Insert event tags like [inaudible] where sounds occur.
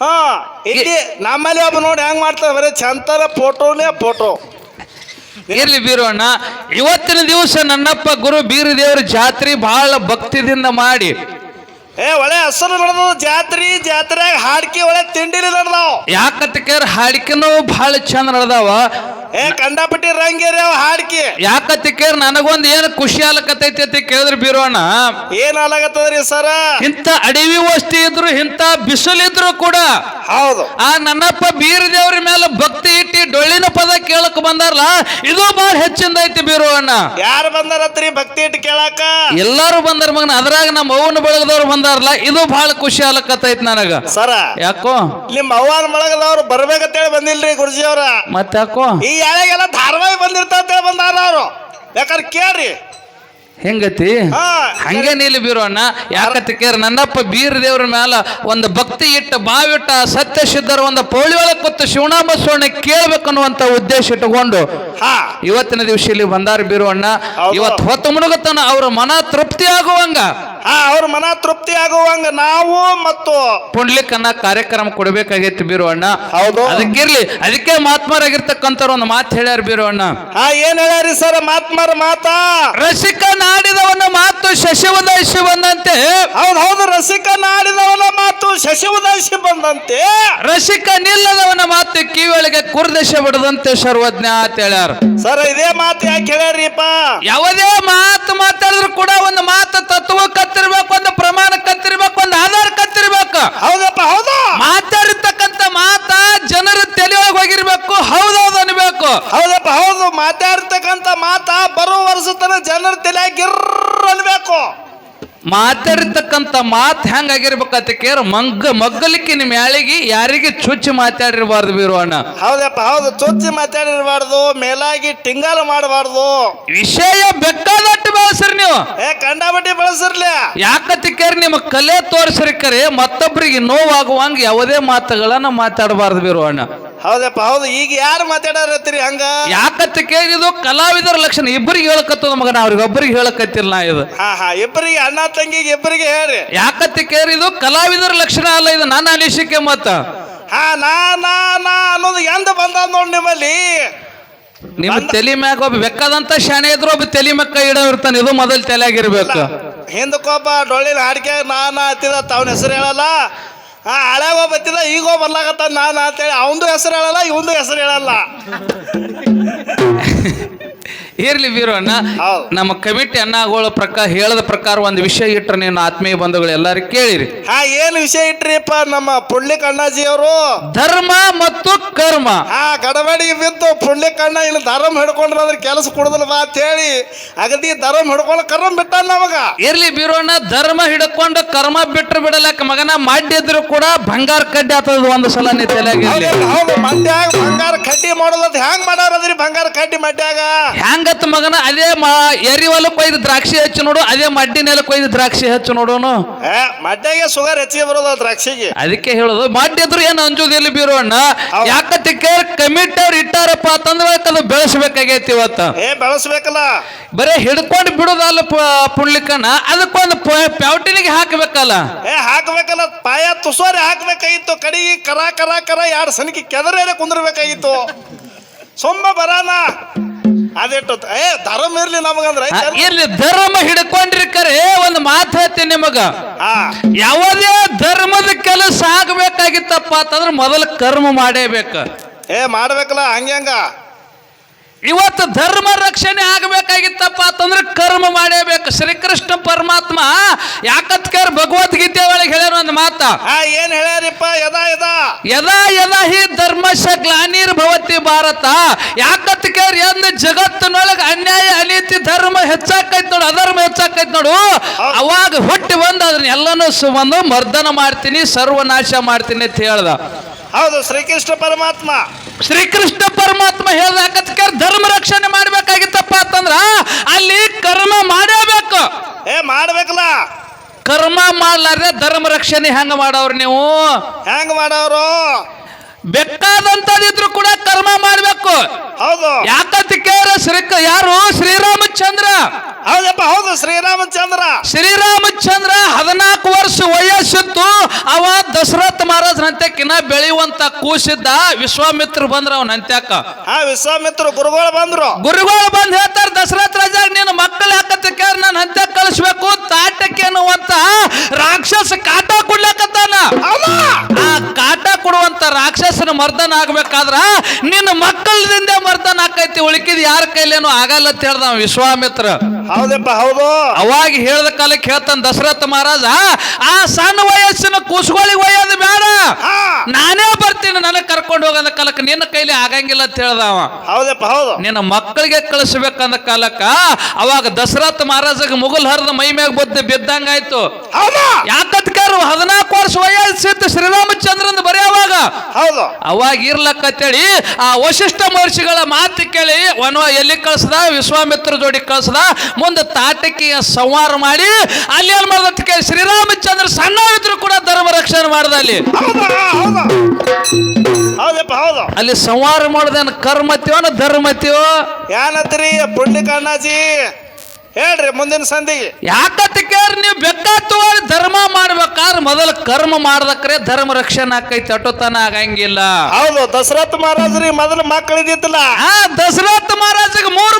ಹಾ ಇಲ್ಲಿ ನಮ್ಮಲ್ಲಿ ಒಬ್ಬ ನೋಡಿ ಹೆಂಗ್ ಮಾಡ್ತಾರೆ ಬರೀ ಚಂತರ ಫೋಟೋನೇ ಫೋಟೋ. ಇರ್ಲಿ ಬೀರೋಣ ಇವತ್ತಿನ ದಿವಸ ನನ್ನಪ್ಪ ಗುರು ಬೀರದೇವ್ರ ಜಾತ್ರೆ ಬಹಳ ಭಕ್ತಿದಿಂದ ಮಾಡಿ. ಏ ಒಳ್ಳೆ ಹೆಸರು ನಡೆದ ಜಾತ್ರಿ ಜಾತ್ರೆಯಾಗ ಹಾಡ್ಕಿ ಒಳ್ಳೆ ತಿಂಡಿಲಿ ಯಾಕಂತ ಯಾಕತ್ತಿಕೇರ್ ಹಾಡಿಕೆನೂ ಬಹಳ ಚಂದ ನಡೆದಾವ. ಏ ಕಂಡಾಪಟ್ಟಿ ರಂಗೇರಿ ಅವ ಹಾಡ್ಕಿ. ಯಾಕತ್ತಿಕೇರ್ ನನಗೊಂದು ಏನು ಖುಷಿ ಆಲಕತ್ತೈತಿ ಅಂತ ಕೇಳಿದ್ರೆ ಬೀರೋಣ ಏನ್ ಆಲಕತ್ತದ್ರಿ ಸರ? ಇಂಥ ಅಡವಿ ವಸ್ತಿ ಇದ್ರು ಇಂಥ ಬಿಸಿಲಿದ್ರು ಕೂಡ ಹೌದು. ಆ ನನ್ನಪ್ಪ ಬೀರದೇವ್ರ ಮೇಲೆ ಭಕ್ತಿ ಇಟ್ಟಿ ಡೊಳ್ಳಿನ ಪದ ಕೇಳಕ್ ಬಂದಾರಲ್ಲ ಇದು ಬಹಳ ಹೆಚ್ಚಿಂದ ಐತಿ ಬೀರೋಣ ಯಾರು ಬಂದಾರತ್ರಿ ಭಕ್ತಿ ಇಟ್ಟು ಕೇಳಾಕ? ಎಲ್ಲಾರು ಬಂದಾರ ಮಗನ ಅದ್ರಾಗ ನಮ್ಮ ಅವ್ವನ ಬಳಗದವ್ರು ಬಂದಾರಲ್ಲ ಇದು ಬಹಳ ಖುಷಿ ಆಲಕತ್ತೈತಿ ನನಗ. ಸರ ಯಾಕೋ? ನಿಮ್ಮ ಅವ್ವನ ಬಳಗದವ್ರು ಬರ್ಬೇಕಂತೇಳಿ ಬಂದಿಲ್ರಿ ಗುರುಜಿ ಅವ್ರ ಮತ್ತೆ ಯಾಕೋ ಈ ಎಳೆಗೆಲ್ಲ ಧಾರಾವಾಹಿ ಬಂದಿರ್ತಂತ ಬಂದಾರ ಅವರು. ಯಾಕಂದ್ರೆ ಕೇಳ್ರಿ. ಹೆಂಗತಿ? ಹಂಗೆ ನೀಲಿ ಬೀರೋಣ್ಣ ಯಾಕತ್ತಿಕೇರ್ ನನ್ನಪ್ಪ ಬೀರ ದೇವ್ರ ಮ್ಯಾಲ ಒಂದು ಭಕ್ತಿ ಇಟ್ಟ ಬಾವಿಟ್ಟ ಸತ್ಯ ಸಿದ್ಧರ ಒಂದು ಪೌಳಿ ಒಳಗೆ ಕೂತು ಶಿವನಾಮ ಸ್ವರ್ಣ ಕೇಳ್ಬೇಕನ್ನುವಂತ ಉದ್ದೇಶ ಇಟ್ಟುಕೊಂಡು ಇವತ್ತಿನ ದಿವಸ ಇಲ್ಲಿ ಬಂದಾರ ಬೀರೋಣ್ಣ ಹೌದು. ಇವತ್ತು ಹೊತ್ತು ಮುಳುಗುತ್ತಾನ ಅವ್ರ ಮನ ತೃಪ್ತಿ ಆಗುವಂಗ ಹಾ ಅವ್ರ ಮನ ತೃಪ್ತಿ ಆಗುವಂಗ ನಾವು ಮತ್ತು ಪುಂಡ್ಲಿಕ್ಕನ್ನ ಕಾರ್ಯಕ್ರಮ ಕೊಡಬೇಕಾಗೈತಿ ಅಣ್ಣ ಹೌದು. ಅದಕ್ಕಿರ್ಲಿ ಅದಕ್ಕೆ ಮಾತ್ಮರಾಗಿರ್ತಕ್ಕಂಥವ್ರು ಒಂದು ಮಾತು ಹೇಳ್ಯಾರ ಅಣ್ಣ ಆ ಏನ್ ಹೇಳ್ಯಾರಿ ಸರ್ ಮಾತ್ಮಾರ ಮಾತಾ? ರಸಿಕ ನಾಡಿದವನ ಮಾತು ಶಶಿವದೈಸಿ ಬಂದಂತೆ. ಹೌದು ಹೌದು ರಸಿಕ ನಾಡಿದವನ ಮಾತು ಶಶಿವದಾಸಿ ಬಂದಂತೆ. ರಸಿಕ ನಿಲ್ಲದವನ ಮಾತು ಕಿವಿಯೊಳಗೆ ಕುರ್ದಶ ಬಿಡದಂತೆ ಸರ್ವಜ್ಞ ಅಂತ ಹೇಳ್ಯಾರ. ಸರ್ ಇದೇ ಮಾತು ಯಾಕೆ ಹೇಳ್ಯಾರಿಪ್ಪ? ಯಾವುದೇ ಮಾತು ಮಾತಾಡಿದ್ರು ಕೂಡ ಒಂದು ಮಾತು ತತ್ವ ಕತ್ತಿರ್ಬೇಕು ಒಂದು ಪ್ರಮಾಣ ಕತ್ತಿರ್ಬೇಕು ಒಂದು ಆಧಾರ ಕತ್ತಿರ್ಬೇಕು ಹೌದಪ್ಪ ಹೌದು ಮಾತಾಡಿರ್ತಕ್ಕಂಥ ಮಾತ ಜನರ ತಲೆಯೊಳಗೆ ಹೋಗಿರ್ಬೇಕು ಹೌದೌದು ಅನ್ಬೇಕು ಹೌದಪ್ಪ ಹೌದು ಮಾತಾಡ್ತಕ್ಕಂತ ಮಾತ ಬರೋ ವರ್ಷ ತನ ಜನರ ಅನ್ಬೇಕು. ಮಾತಾಡಿರ್ತಕ್ಕಂಥ ಮಾತು ಹೆಂಗಾಗಿರ್ಬೇಕಂತ ಕೇರ್ ಮಗ್ಗ ಮಗ್ಗಲಿಕ್ಕೆ ನಿಮ್ಮ ಯಾಳಿಗೆ ಯಾರಿಗೆ ಚುಚ್ಚಿ ಮಾತಾಡಿರಬಾರ್ದು ಬೀರೋಣ ಹೌದಪ್ಪ ಹೌದು ಚುಚ್ಚಿ ಮಾತಾಡಿರಬಾರ್ದು ಮೇಲಾಗಿ ಟಿಂಗಾಲ ಮಾಡಬಾರ್ದು. ವಿಷಯ ಬೆಕ್ಕಾದಟ್ಟು ಬೆಳೆಸ್ರಿ ನೀವು. ಏ ಕಂಡಾಬಟ್ಟಿ ಬಳಸಿರ್ಲಿ. ಕೇರ್ ನಿಮ್ಮ ಕಲೆ ತೋರಿಸ್ರಿಕರೆ ಮತ್ತೊಬ್ಬರಿಗೆ ನೋವಾಗುವಂಗ ಯಾವುದೇ ಮಾತುಗಳನ್ನ ಮಾತಾಡಬಾರ್ದು ಬೀರೋಣ ಹೌದಪ್ಪ ಹೌದು. ಈಗ ಯಾರು ಮಾತಾಡತ್ತೀರಿ ಹಂಗ? ಯಾಕತ್ತ ಕೇಳಿದು ಕಲಾವಿದರ ಲಕ್ಷಣ. ಇಬ್ಬರಿಗೆ ಹೇಳಕತ್ತದ ಮಗನ ಅವ್ರಿಗೆ ಒಬ್ಬರಿಗೆ ಹೇಳಕತ್ತಿಲ್ಲ ನಾ ಇದು. ಹಾ ಹಾ. ಇಬ್ಬರಿಗೆ ಅಣ್ಣ ತಂಗಿಗೆ ಇಬ್ಬರಿಗೆ ಹೇಳ್ರಿ. ಯಾಕತ್ತ ಇದು ಕಲಾವಿದರ ಲಕ್ಷಣ ಅಲ್ಲ ಇದು. ನನ್ನ ಅನಿಸಿಕೆ ಮತ್ತ. ಹಾ ನಾ ನಾ ನಾ ಅನ್ನೋದು ಎಂದ ಬಂದ ನೋಡಿ ನಿಮ್ಮಲ್ಲಿ? ನಿಮ್ಮ ತಲೆ ಮ್ಯಾಗ ಒಬ್ಬ ಬೆಕ್ಕದಂತ ಶಾಣೆ ಇದ್ರು ಒಬ್ಬ ತಲೆ ಮ್ಯಾಗ ಕೈ ಇಡೋ ಇರ್ತಾನೆ. ಇದು ಮೊದಲು ತಲೆಯಾಗಿರ್ಬೇಕು ಹಿಂದಕ್ಕೊಬ್ಬ ಡೊಳ್ಳಿನ ಹಾಡಿಕೆ ನಾನ ಹತ್ತಿದ ತಾವ್ನ ಹೆಸರು ಹೇಳಲ್ಲ. ಹಾ ಹಳೆಗ ಬತ್ತಿದ ಈಗೋ ಬರ್ಲಾಕತ್ತ ನಾನು ಅಂತೇಳಿ ಅವನದು ಹೆಸರು ಹೇಳಲ್ಲ ಇವಂದು ಹೆಸರು ಹೇಳಲ್ಲ. [laughs] ಇರ್ಲಿ ವೀರಣ್ಣ ಅಣ್ಣ. ನಮ್ಮ ಕಮಿಟಿ ಅಣ್ಣಗಳ ಪ್ರಕಾರ ಹೇಳದ ಪ್ರಕಾರ ಒಂದು ವಿಷಯ ಇಟ್ರೆ ನೀನು ಆತ್ಮೀಯ ಬಂಧುಗಳು ಎಲ್ಲರೂ ಕೇಳಿರಿ. ಹಾ ಏನ್ ವಿಷಯ ಇಟ್ರಿಪ್ಪ ನಮ್ಮ ಪುಳ್ಳಿ ಕಣ್ಣಾಜಿ ಅವರು ಧರ್ಮ ಮತ್ತು ಕರ್ಮ. ಹಾ ಗಡಬಡಿ ಬಿದ್ದು ಪುಳ್ಳಿ ಕಣ್ಣ ಇಲ್ಲಿ ಧರ್ಮ ಹಿಡ್ಕೊಂಡ್ರ ಅದ್ರ ಕೆಲಸ ಕೊಡುದಿಲ್ಲ ಬಾ ಅಂತ ಹೇಳಿ ಅಗದಿ ಧರ್ಮ ಹಿಡ್ಕೊಂಡು ಕರ್ಮ ಬಿಟ್ಟ ನಮಗ. ಇರ್ಲಿ ಅಣ್ಣ ಧರ್ಮ ಹಿಡ್ಕೊಂಡು ಕರ್ಮ ಬಿಟ್ರು ಬಿಡಲಕ್ಕ ಮಗನ ಮಾಡಿದ್ರು ಕೂಡ ಬಂಗಾರ ಕಡ್ಡಿ ಆತದ ಒಂದು ಸಲ ನೀ ತಲೆಯಾಗಿರ್ಲಿ ಹೌದು, ಮಂಡ್ಯಾಗ ಬಂಗಾರ ಕಡ್ಡಿ ಮಾಡೋದ್ ಹೆಂಗ್ ಮಾಡಾರದ್ರಿ ಬಂಗಾರ ಕಡ್ಡಿ ಮಂಡ್ಯಾಗ? ಹ್ಯಾಂಗತ್ತ ಮಗನ? ಅದೇ ಮಾ ಎರಿ ಹೊಲಕ್ಕೆ ಒಯ್ದು ದ್ರಾಕ್ಷಿ ಹಚ್ಚು ನೋಡು ಅದೇ ಮಡ್ಡಿ ನೆಲಕ್ಕೆ ಒಯ್ದು ದ್ರಾಕ್ಷಿ ಹಚ್ಚು ನೋಡೋನು. ಮಂಡ್ಯಾಗೆ ಸುಗರ್ ಹೆಚ್ಚಿಗೆ ಬರೋದು ದ್ರಾಕ್ಷಿಗೆ. ಅದಕ್ಕೆ ಹೇಳೋದು ಮಾಡಿದ್ರು ಏನು ಅಂಜುದಿಲ್ಲ ಬೀರೋಣ್ಣ ಹೌದು. ಯಾಕತ್ತಿಕ್ಕೆ ಕಮಿಟಿ ಅವ್ರು ಇಟ್ಟಾರಪ್ಪ ಅಂತಂದ್ರೆ ಅದು ಬೆಳೆಸ್ಬೇಕಾಗೈತಿ ಇವತ್ತ. ಏ ಬೆಳೆಸ್ಬೇಕಲ್ಲ. ಬರೇ ಹಿಡ್ಕೊಂಡು ಬಿಡೋದಲ್ಲ ಪ- ಅದಕ್ಕೊಂದು ಪ್ಯಾವಟಿನಿಗೆ ಹಾಕಬೇಕಲ್ಲ. ಏ ಹಾಕ್ಬೇಕಲ್ಲ. ಪಾಯ ತುಸೋರಿ ಹಾಕ್ಬೇಕಾಗಿತ್ತು. ಕಡಿಗೆ ಕರ ಕರ ಕರ ಎರಡು ಸನಿಕೆ ಕೆದರೇನೆ ಕುಂದಿರ್ಬೇಕಾಗಿತ್ತು. ಸೊಮ್ಮ ಬರಾನ. ಅದಿಟ್ಟು ಏ ಧರ್ಮ ಇರ್ಲಿ ನಮಗಂದ್ರೆ ಇರ್ಲಿ ಧರ್ಮ ಹಿಡ್ಕೊಂಡ್ರಿ ಕರೆ ಒಂದು ಮಾತು ಹೇಳ್ತೀನಿ ನಿಮಗ. ಯಾವುದೇ ಧರ್ಮದ ಕೆಲಸ ಆಗ್ಬೇಕಾಗಿತ್ತಪ್ಪ ಅಂತಂದ್ರೆ ಮೊದಲು ಕರ್ಮ ಮಾಡೇಬೇಕು. ಏ ಮಾಡ್ಬೇಕಲ್ಲ ಹಂಗೆ ಹಂಗ. ಇವತ್ತು ಧರ್ಮ ರಕ್ಷಣೆ ಆಗಬೇಕಾಗಿತ್ತಪ್ಪ ಅಂತಂದ್ರೆ ಕರ್ಮ ಮಾಡೇಬೇಕು. ಶ್ರೀಕೃಷ್ಣ ಪರಮಾತ್ಮ ಯಾಕತ್ಕರ್ ಭಗವದ್ಗೀತೆ ಒಳಗೆ ಹೇಳ್ಯಾರ ಒಂದು ಮಾತ. ಏನ್ ಹೇಳ್ಯಾರಿಪ್ಪ? ಯದಾ ಯದಾ? ಯದಾ ಯದಾ ಹಿ ಧರ್ಮಶ ಗ್ಲಾನಿರ್ ಭವತಿ ಭಾರತ. ಯಾಕತ್ಕರ್ ಎಂದ ಜಗತ್ತಿನೊಳಗೆ ಅನ್ಯಾಯ ಅನೀತಿ ಧರ್ಮ ಹೆಚ್ಚಾಕೈತ್ ನೋಡು ಅಧರ್ಮ ಹೆಚ್ಚಾಕೈತ್ ನೋಡು. ಅವಾಗ ಹುಟ್ಟಿ ಬಂದು ಅದನ್ನ ಎಲ್ಲನೂ ಸುಮಂದು ಮರ್ದನ ಮಾಡ್ತೀನಿ ಸರ್ವನಾಶ ಮಾಡ್ತೀನಿ ಅಂತ ಹೇಳ್ದ. ಹೌದು ಶ್ರೀಕೃಷ್ಣ ಪರಮಾತ್ಮ. ಶ್ರೀಕೃಷ್ಣ ಪರಮಾತ್ಮ ಹೇಳ್ದಾಕತ್ಕರ್ ಧರ್ಮ ರಕ್ಷಣೆ ಮಾಡ್ಬೇಕಾಗಿತ್ತಪ್ಪ ಅಂತಂದ್ರ ಅಲ್ಲಿ ಕರ್ಮ ಮಾಡಬೇಕು ಏ ಮಾಡ್ಬೇಕಲ್ಲ. ಕರ್ಮ ಮಾಡ್ಲಾರ್ದೆ ಧರ್ಮ ರಕ್ಷಣೆ ಹೆಂಗ ಮಾಡವ್ರ ನೀವು? ಹೆಂಗ ಮಾಡವ್ರು? ಬೇಕಾದಂತದಿದ್ರು ಕೂಡ ಕರ್ಮ ಮಾಡ್ಬೇಕು. ಹೌದು. ಯಾಕಂತ ಕೇಳ ಶ್ರೀ ಯಾರು? ಶ್ರೀರಾಮಚಂದ್ರ. ಹೌದಪ್ಪ ಹೌದು ಶ್ರೀರಾಮಚಂದ್ರ. ಶ್ರೀರಾಮಚಂದ್ರ ಹದಿನಾಲ್ಕು ವರ್ಷ ವಯಸ್ಸಿತ್ತು. ಅವ ದಶರಥ ಮಹಾರಾಜನಂತ್ಯಕ್ಕಿನ ಬೆಳೆಯುವಂತ ಕೂಸಿದ್ದ ವಿಶ್ವಾಮಿತ್ರ ಬಂದ್ರ ಅವನ ಅಂತ್ಯಕ್ಕ ಆ ವಿಶ್ವಾಮಿತ್ರ ಗುರುಗಳು ಬಂದ್ರು. ಗುರುಗಳು ಬಂದ್ ಹೇಳ್ತಾರ ದಶರಥ ಆಕೈತಿ ಉಳಿಕಿದ್ ಯಾರ ಕೈಲೇನು ಆಗಲ್ಲ ಅಂತ ಹೇಳ್ದ ವಿಶ್ವಾಮಿತ್ರ. ಹೌದಪ್ಪ ಹೌದು. ಅವಾಗ ಹೇಳ್ದ ಕಾಲಕ್ಕೆ ಹೇಳ್ತಾನ ದಶರಥ ಮಹಾರಾಜ ಆ ಸಣ್ಣ ವಯಸ್ಸಿನ ಕೂಸುಗಳಿಗೆ ಒಯ್ಯೋದು ಬೇಡ. ನಾನೇ ಬರ್ತೀನಿ ನನಗೆ ಕರ್ಕೊಂಡು ಹೋಗಂದ ಕಾಲಕ್ಕೆ ನಿನ್ನ ಕೈಲಿ ಆಗಂಗಿಲ್ಲ ಅಂತ ಹೇಳ್ದ ಅವ. ಹೌದಪ್ಪ ಹೌದು. ನಿನ್ನ ಮಕ್ಕಳಿಗೆ ಕಳಿಸ್ಬೇಕಂದ ಕಾಲಕ್ಕ ಅವಾಗ ದಶರಥ ಮಹಾರಾಜಗೆ ಮುಗುಲ್ ಹರಿದ ಮೈ ಮ್ಯಾಗ ಬದ್ದು ಬಿದ್ದಂಗಾಯ್ತು. ಹೌದಾ. ಕಾರು ಹದಿನಾಲ್ಕು ವರ್ಷ ವಯಸ್ಸಿತ್ತು ಶ್ರೀರಾಮಚಂದ್ರನ್ ಬರೆಯುವಾಗ. ಹೌದು. ಅವಾಗ ಇರ್ಲಕ್ಕಂತೇಳಿ ಆ ವಶಿಷ್ಠ ಮಹರ್ಷಿಗಳ ಮಾತು ಕೇಳಿ ವನ ಎಲ್ಲಿ ಕಳ್ಸದ? ವಿಶ್ವಾಮಿತ್ರ ಜೋಡಿ ಕಳ್ಸದ? ಮುಂದೆ ತಾಟಕಿಯ ಸಂವಾರ ಮಾಡಿ ಅಲ್ಲಿ ಏನ್ ಮಾಡ್ದತ್ ಕೇಳಿ ಶ್ರೀರಾಮಚಂದ್ರ ಸಣ್ಣ ಇದ್ರು ಕೂಡ ಧರ್ಮ ರಕ್ಷಣೆ ಮಾಡ್ದ ಅಲ್ಲಿ. ಹೌದಾ ಹೌದು. ಹೌದಪ್ಪ ಹೌದು. ಅಲ್ಲಿ ಸಂಹಾರ ಮಾಡ್ದೇನು ಕರ್ಮತ್ಯೋ ಧರ್ಮತ್ಯೋ? ಏನತ್ರಿ ಪುಣ್ಯ ಅಣ್ಣಾಜಿ ಹೇಳ್ರಿ ಮುಂದಿನ ಸಂಧಿಗೆ ಯಾಕತ್ ಕೇಳಿ ನೀವು ಬೆಕ್ಕತ್ತು ಧರ್ಮ ಮಾಡ್ಬೇಕಾದ್ರೆ ಮೊದಲು ಕರ್ಮ ಮಾಡ್ದಕ್ರೆ ಧರ್ಮ ರಕ್ಷಣೆ ಆಕೈತಿ ಅಟೋತನ ಆಗಂಗಿಲ್ಲ. ಹೌದು ದಶರಥ ಮಹಾರಾಜರಿಗೆ ಮೊದಲು ಮಕ್ಕಳಿದ್ದಿತ್ತಲ್ಲ ಆ ದಶರಥ ಮಹಾರಾಜಗೆ ಮೂರು